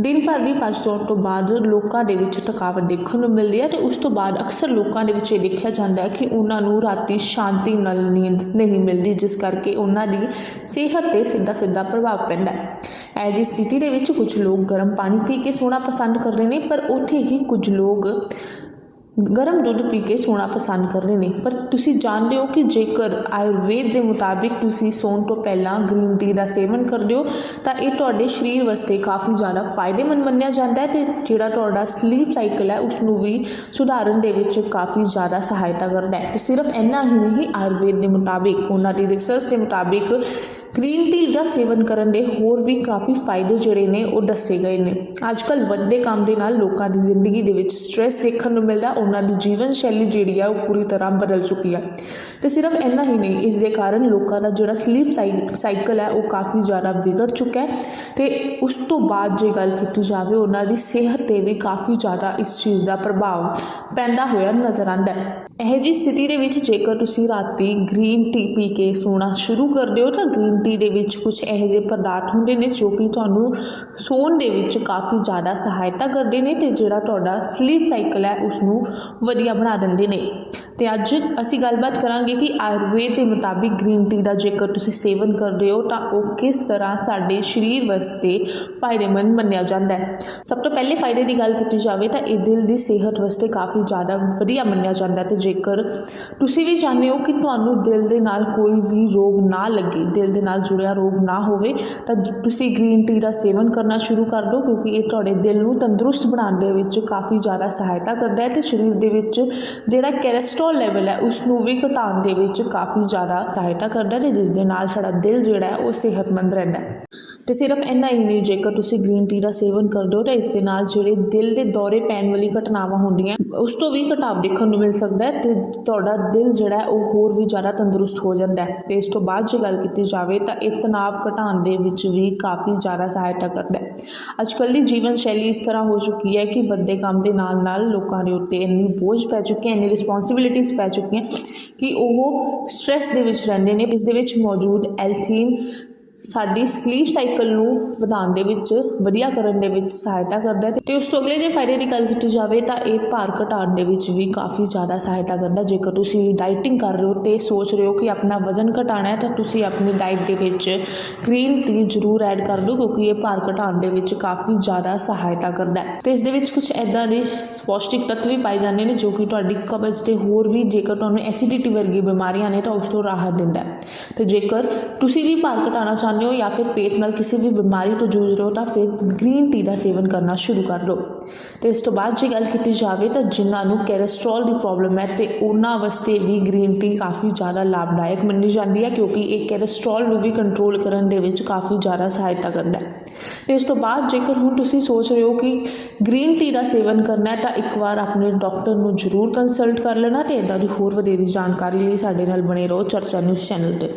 ਦਿਨ ਭਰ ਦੀ ਭੱਜ ਦੌੜ ਤੋਂ ਬਾਅਦ ਲੋਕਾਂ ਦੇ ਵਿੱਚ ਥਕਾਵਟ ਦੇਖਣ ਨੂੰ ਮਿਲਦੀ ਹੈ ਤੇ ਉਸ ਤੋਂ ਬਾਅਦ ਅਕਸਰ ਲੋਕਾਂ ਦੇ ਵਿੱਚ ਇਹ ਦੇਖਿਆ ਜਾਂਦਾ ਹੈ ਕਿ ਉਹਨਾਂ ਨੂੰ ਰਾਤੀ ਸ਼ਾਂਤੀ ਨਾਲ ਨੀਂਦ ਨਹੀਂ ਮਿਲਦੀ, ਜਿਸ ਕਰਕੇ ਉਹਨਾਂ ਦੀ ਸਿਹਤ ਤੇ ਸਿੱਧਾ ਸਿੱਧਾ ਪ੍ਰਭਾਵ ਪੈਂਦਾ ਹੈ। ਇਹ ਜੀ ਸਥਿਤੀ ਦੇ ਵਿੱਚ ਕੁਝ ਲੋਕ ਗਰਮ ਪਾਣੀ ਪੀ ਕੇ ਸੋਣਾ ਪਸੰਦ ਕਰਦੇ ਨੇ, ਪਰ ਉੱਥੇ ਹੀ ਕੁਝ ਲੋਕ ਗਰਮ ਦੁੱਧ ਪੀ ਕੇ ਸੌਣਾ ਪਸੰਦ ਕਰ ਰਹੇ ਨੇ। ਪਰ ਤੁਸੀਂ ਜਾਣਦੇ ਹੋ ਕਿ ਜੇਕਰ ਆਯੁਰਵੇਦ ਦੇ ਮੁਤਾਬਿਕ ਤੁਸੀਂ ਸੌਣ ਤੋਂ ਪਹਿਲਾਂ ਗ੍ਰੀਨ ਟੀ ਦਾ ਸੇਵਨ ਕਰਦੇ ਹੋ, ਤਾਂ ਇਹ ਤੁਹਾਡੇ ਸਰੀਰ ਵਾਸਤੇ ਕਾਫੀ ਜ਼ਿਆਦਾ ਫਾਇਦੇਮੰਦ ਮੰਨਿਆ ਜਾਂਦਾ ਹੈ ਤੇ ਜਿਹੜਾ ਤੁਹਾਡਾ ਸਲੀਪ ਸਾਈਕਲ ਹੈ ਉਸ ਨੂੰ ਵੀ ਸੁਧਾਰਨ ਦੇ ਵਿੱਚ ਕਾਫੀ ਜ਼ਿਆਦਾ ਸਹਾਇਤਾ ਕਰਦਾ ਹੈ। ਤੇ ਸਿਰਫ ਇੰਨਾ ਹੀ ਨਹੀਂ, ਆਯੁਰਵੇਦ ਦੇ ਮੁਤਾਬਿਕ, ਉਹਨਾਂ ਦੀ ਰਿਸਰਚ ਦੇ ਮੁਤਾਬਿਕ ਗ੍ਰੀਨ ਟੀ ਦਾ ਸੇਵਨ ਕਰਨ ਦੇ ਹੋਰ ਵੀ ਕਾਫੀ ਫਾਇਦੇ ਜਿਹੜੇ ਨੇ, ਉਹ ਦੱਸੇ ਗਏ ਨੇ। ਅੱਜ ਕੱਲ ਵੱਡੇ ਕੰਮ ਦੇ ਨਾਲ ਲੋਕਾਂ ਦੀ ਜ਼ਿੰਦਗੀ ਦੇ ਵਿੱਚ ਸਟ੍ਰੈਸ ਦੇਖਣ ਨੂੰ ਮਿਲਦਾ ਉਹਨਾਂ ਦੀ ਜੀਵਨ ਸ਼ੈਲੀ ਜਿਹੜੀ ਆ ਉਹ ਪੂਰੀ ਤਰ੍ਹਾਂ ਬਦਲ ਚੁੱਕੀ ਹੈ ਤੇ ਸਿਰਫ ਇੰਨਾ ਹੀ ਨਹੀਂ, ਇਸ ਦੇ ਕਾਰਨ ਲੋਕਾਂ ਦਾ ਜਿਹੜਾ ਸਲੀਪ ਸਾਈਕਲ ਹੈ, ਉਹ ਕਾਫੀ ਜ਼ਿਆਦਾ ਵਿਗੜ ਚੁੱਕਾ ਹੈ ਤੇ ਉਸ ਤੋਂ ਬਾਅਦ ਜੇ ਗੱਲ ਕੀਤੀ ਜਾਵੇ, ਉਹਨਾਂ ਦੀ ਸਿਹਤ ਤੇ ਵੀ ਕਾਫੀ ਜ਼ਿਆਦਾ ਇਸ ਚੀਜ਼ ਦਾ ਪ੍ਰਭਾਵ ਪੈਂਦਾ ਹੋਇਆ ਨਜ਼ਰ ਆਉਂਦਾ ਹੈ। ਇਹ ਜੀ ਸਥਿਤੀ ਦੇ ਵਿੱਚ ਜੇਕਰ ਤੁਸੀਂ ਰਾਤੀ ਗ੍ਰੀਨ ਟੀ ਪੀ ਕੇ ਸੋਣਾ ਸ਼ੁਰੂ ਕਰਦੇ ਹੋ, ਤਾਂ ਗ੍ਰੀਨ ਟੀ ਦੇ ਵਿੱਚ ਕੁਝ ਇਹੋ ਜਿਹੇ ਪਦਾਰਥ ਹੁੰਦੇ ਨੇ ਜੋ ਕਿ ਤੁਹਾਨੂੰ ਸੌਣ ਦੇ ਵਿੱਚ ਕਾਫੀ ਜ਼ਿਆਦਾ ਸਹਾਇਤਾ ਕਰਦੇ ਨੇ ਤੇ ਜਿਹੜਾ ਤੁਹਾਡਾ ਸਲੀਪ ਸਾਈਕਲ ਹੈ ਉਸ ਨੂੰ ਵਧੀਆ ਬਣਾ ਦਿੰਦੇ ਨੇ। ਤੇ ਅੱਜ ਅਸੀਂ ਗੱਲਬਾਤ ਕਰਾਂਗੇ ਕਿ ਆਯੁਰਵੇਦ ਦੇ ਮੁਤਾਬਿਕ ਗ੍ਰੀਨ ਟੀ ਦਾ ਜੇਕਰ ਤੁਸੀਂ ਸੇਵਨ ਕਰਦੇ ਹੋ ਤਾਂ ਉਹ ਕਿਸ ਤਰ੍ਹਾਂ ਸਾਡੇ ਸਰੀਰ ਵਾਸਤੇ ਫਾਇਦੇਮੰਦ ਮੰਨਿਆ ਜਾਂਦਾ ਹੈ। ਸਭ ਤੋਂ ਪਹਿਲੇ ਫਾਇਦੇ ਦੀ ਗੱਲ ਕੀਤੀ ਜਾਵੇ ਤਾਂ ਇਹ ਦਿਲ ਦੀ ਸਿਹਤ ਵਾਸਤੇ ਕਾਫੀ ਜ਼ਿਆਦਾ ਵਧੀਆ ਮੰਨਿਆ ਜਾਂਦਾ ਹੈ ਤੇ ਜੇਕਰ ਤੁਸੀਂ ਵੀ ਚਾਹੁੰਦੇ ਹੋ ਕਿ ਤੁਹਾਨੂੰ ਦਿਲ ਦੇ ਨਾਲ ਕੋਈ ਵੀ ਰੋਗ ਨਾ ਲੱਗੇ, ਦਿਲ ਦੇ ਨਾਲ ਜੁੜਿਆ ਰੋਗ ਨਾ ਹੋਵੇ, ਤਾਂ ਤੁਸੀਂ ਗ੍ਰੀਨ ਟੀ ਦਾ ਸੇਵਨ ਕਰਨਾ ਸ਼ੁਰੂ ਕਰ ਦਿਓ ਕਿਉਂਕਿ ਇਹ ਤੁਹਾਡੇ ਦਿਲ ਨੂੰ ਤੰਦਰੁਸਤ ਬਣਾਉਣ ਦੇ ਵਿੱਚ ਕਾਫੀ ਜ਼ਿਆਦਾ ਸਹਾਇਤਾ ਕਰਦਾ ਹੈ ਤੇ ਸਰੀਰ ਦੇ ਵਿੱਚ ਜਿਹੜਾ ਕੋਲੇਸਟ੍ਰੋਲ ਲੈਵਲ ਹੈ ਉਸ ਨੂੰ ਵੀ ਘਟਾਉਣ ਦੇ ਵਿੱਚ ਕਾਫੀ ਜ਼ਿਆਦਾ ਸਹਾਇਤਾ ਕਰਦਾ ਹੈ ਜਿਸ ਦੇ ਨਾਲ ਸਾਡਾ ਦਿਲ ਜਿਹੜਾ ਹੈ ਉਹ ਸਿਹਤਮੰਦ ਰਹਿੰਦਾ ਹੈ। ਤੇ ਸਿਰਫ ਇੰਨਾ ਹੀ ਨਹੀਂ, ਜੇਕਰ ਤੁਸੀਂ ਗ੍ਰੀਨ ਟੀ ਦਾ ਸੇਵਨ ਕਰਦੇ ਹੋ ਤਾਂ ਇਸ ਦੇ ਨਾਲ ਜਿਹੜੇ ਦਿਲ ਦੇ ਦੌਰੇ ਪੈਣ ਵਾਲੀ ਘਟਨਾਵਾਂ ਹੁੰਦੀਆਂ ਉਸ ਤੋਂ ਵੀ ਘਟਾਵ ਦੇਖਣ ਨੂੰ ਮਿਲ ਸਕਦਾ ਹੈ ਤੇ ਤੁਹਾਡਾ ਦਿਲ ਜਿਹੜਾ ਉਹ ਹੋਰ ਵੀ ਜ਼ਿਆਦਾ ਤੰਦਰੁਸਤ ਹੋ ਜਾਂਦਾ ਹੈ। ਤੇ ਇਸ ਤੋਂ ਬਾਅਦ ਜੇ ਗੱਲ ਕੀਤੀ ਜਾਵੇ ਤਾਂ ਇਹ ਤਣਾਅ ਘਟਾਉਣ ਦੇ ਵਿੱਚ ਵੀ ਕਾਫੀ ਜ਼ਿਆਦਾ ਸਹਾਇਤਾ ਕਰਦਾ ਹੈ। ਅੱਜ ਕੱਲ੍ਹ ਦੀ ਜੀਵਨ ਸ਼ੈਲੀ ਇਸ ਤਰ੍ਹਾਂ ਹੋ ਚੁੱਕੀ ਹੈ ਕਿ ਵੱਡੇ ਕੰਮ ਦੇ ਨਾਲ ਨਾਲ ਲੋਕਾਂ ਦੇ ਉੱਤੇ ਇੰਨੀ ਬੋਝ ਪੈ ਚੁੱਕੀ ਹੈ, ਇੰਨੀ ਰਿਸਪੌਂਸਿਬਿਲਿਟੀਜ਼ ਪੈ ਚੁੱਕੀਆਂ ਕਿ ਉਹ ਸਟ੍ਰੈਸ ਦੇ ਵਿੱਚ ਰਹਿੰਦੇ ਨੇ। ਇਸ ਦੇ ਵਿੱਚ ਮੌਜੂਦ ਐਲਥੀਨ ਸਾਡੀ ਸਲੀਪ ਸਾਈਕਲ ਨੂੰ ਵਧਾਉਣ ਦੇ ਵਿੱਚ, ਵਧੀਆ ਕਰਨ ਦੇ ਵਿੱਚ ਸਹਾਇਤਾ ਕਰਦਾ ਹੈ ਤੇ ਉਸ ਤੋਂ ਅਗਲੇ ਜੇ ਫਾਇਦੇ ਦੀ ਗੱਲ ਕੀਤੀ ਜਾਵੇ ਤਾਂ ਇਹ ਭਾਰ ਘਟਾਉਣ ਦੇ ਵਿੱਚ ਵੀ ਕਾਫੀ ਜ਼ਿਆਦਾ ਸਹਾਇਤਾ ਕਰਦਾ ਜੇਕਰ ਤੁਸੀਂ ਡਾਈਟਿੰਗ ਕਰ ਰਹੇ ਹੋ ਤੇ ਸੋਚ ਰਹੇ ਹੋ ਕਿ ਆਪਣਾ ਵਜ਼ਨ ਘਟਾਉਣਾ ਹੈ ਤਾਂ ਤੁਸੀਂ ਆਪਣੀ ਡਾਈਟ ਦੇ ਵਿੱਚ ਗ੍ਰੀਨ ਟੀ ਜ਼ਰੂਰ ਐਡ ਕਰ ਲਓ ਕਿਉਂਕਿ ਇਹ ਭਾਰ ਘਟਾਉਣ ਦੇ ਵਿੱਚ ਕਾਫੀ ਜ਼ਿਆਦਾ ਸਹਾਇਤਾ ਕਰਦਾ ਹੈ। ਤੇ ਇਸ ਦੇ ਵਿੱਚ ਕੁਝ ਐਦਾਂ ਦੇ ਪੌਸ਼ਟਿਕ ਤੱਤ ਵੀ ਪਾਏ ਜਾਂਦੇ ਨੇ ਜੋ ਕਿ ਤੁਹਾਡੀ ਕਬਜ਼ ਤੇ ਹੋਰ ਵੀ ਜੇਕਰ ਤੁਹਾਨੂੰ ਐਸਿਡਿਟੀ ਵਰਗੀ ਬਿਮਾਰੀਆਂ ਨੇ ਤਾਂ ਉਸ ਤੋਂ ਰਾਹਤ ਦਿੰਦਾ ਹੈ। ਤੇ ਜੇਕਰ ਤੁਸੀਂ ਵੀ ਭਾਰ ਘਟਾਉਣਾ ਚਾਹੁੰਦੇ ਹੋ ਜਾਂ ਫਿਰ ਪੇਟ ਨਾਲ ਕਿਸੇ ਵੀ ਬਿਮਾਰੀ ਤੋਂ ਜੂਝ ਰਹੇ ਹੋ ਤਾਂ ਫਿਰ ਗ੍ਰੀਨ ਟੀ ਦਾ ਸੇਵਨ ਕਰਨਾ ਸ਼ੁਰੂ ਕਰ ਲਓ। ਤੇ ਇਸ ਤੋਂ ਬਾਅਦ ਜੇ ਗੱਲ ਕੀਤੀ ਜਾਵੇ ਤਾਂ ਜਿਨ੍ਹਾਂ ਨੂੰ ਕੋਲੇਸਟ੍ਰੋਲ ਦੀ ਪ੍ਰੋਬਲਮ ਹੈ ਤੇ ਉਹਨਾਂ ਵਾਸਤੇ ਵੀ ਗ੍ਰੀਨ ਟੀ ਕਾਫੀ ਜ਼ਿਆਦਾ ਲਾਭਦਾਇਕ ਮੰਨੀ ਜਾਂਦੀ ਹੈ ਕਿਉਂਕਿ ਇਹ ਕੋਲੇਸਟ੍ਰੋਲ ਨੂੰ ਵੀ ਕੰਟਰੋਲ ਕਰਨ ਦੇ ਵਿੱਚ ਕਾਫੀ ਜ਼ਿਆਦਾ ਸਹਾਇਤਾ ਕਰਦਾ ਹੈ। ਤੇ ਇਸ ਤੋਂ ਬਾਅਦ ਜੇਕਰ ਹੁਣ ਤੁਸੀਂ ਸੋਚ ਰਹੇ ਹੋ ਕਿ ਗ੍ਰੀਨ ਟੀ ਦਾ ਸੇਵਨ ਕਰਨਾ ਹੈ ਤਾਂ ਇੱਕ ਵਾਰ ਆਪਣੇ ਡਾਕਟਰ ਨੂੰ ਜ਼ਰੂਰ ਕੰਸਲਟ ਕਰ ਲੈਣਾ ਤੇ ਇਦਾਂ ਦੀ ਹੋਰ ਵਧੇਰੀ ਜਾਣਕਾਰੀ ਲਈ ਸਾਡੇ ਨਾਲ ਬਣੇ ਰਹੋ ਚਰਚਾ ਨਿਊਜ਼ ਚੈਨਲ ਤੇ।